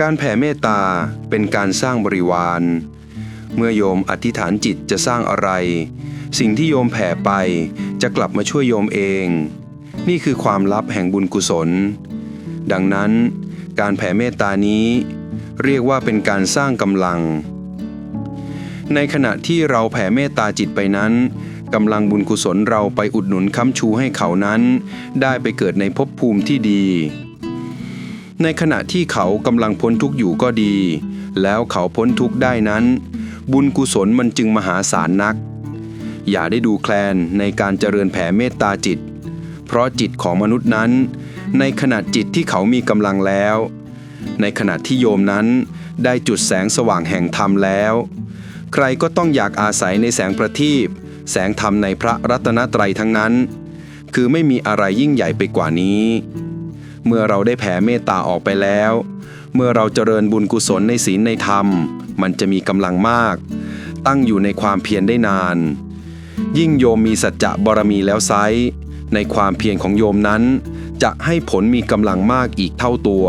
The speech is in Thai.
การแผ่เมตตาเป็นการสร้างบริวาร เมื่อโยมอธิษฐานจิตจะสร้างอะไร สิ่งที่โยมแผ่ไปจะกลับมาช่วยโยมเอง นี่คือความลับแห่งบุญกุศล ดังนั้น การแผ่เมตตานี้ เรียกว่าเป็นการสร้างกำลัง ในขณะที่เราแผ่เมตตาจิตไปนั้นกำลังบุญกุศลเราไปอุดหนุนค้ำชูให้เขานั้น ได้ไปเกิดในภพภูมิที่ดี ในขณะที่เขากำลังพ้นทุกข์อยู่ก็ดี แล้วเขาพ้นทุกข์ได้นั้น บุญกุศลมันจึงมหาศาลนัก อย่าได้ดูแคลนในการเจริญแผ่เมตตาจิต เพราะจิตของมนุษย์นั้น ในขณะจิตที่เขามีกำลังแล้ว ในขณะที่โยมนั้นได้จุดแสงสว่างแห่งธรรมแล้ว ใครก็ต้องอยากอาศัยในแสงประทีปแสงธรรมในพระรัตนตรัยทั้งนั้น คือไม่มีอะไรยิ่งใหญ่ไปกว่านี้ เมื่อเราได้แผ่เมตตาออกไปแล้ว เมื่อเราเจริญบุญกุศลในศีลในธรรม มันจะมีกำลังมาก ตั้งอยู่ในความเพียรได้นาน ยิ่งโยมมีสัจจะบารมีแล้วไซในความเพียรของโยมนั้น จะให้ผลมีกำลังมากอีกเท่าตัว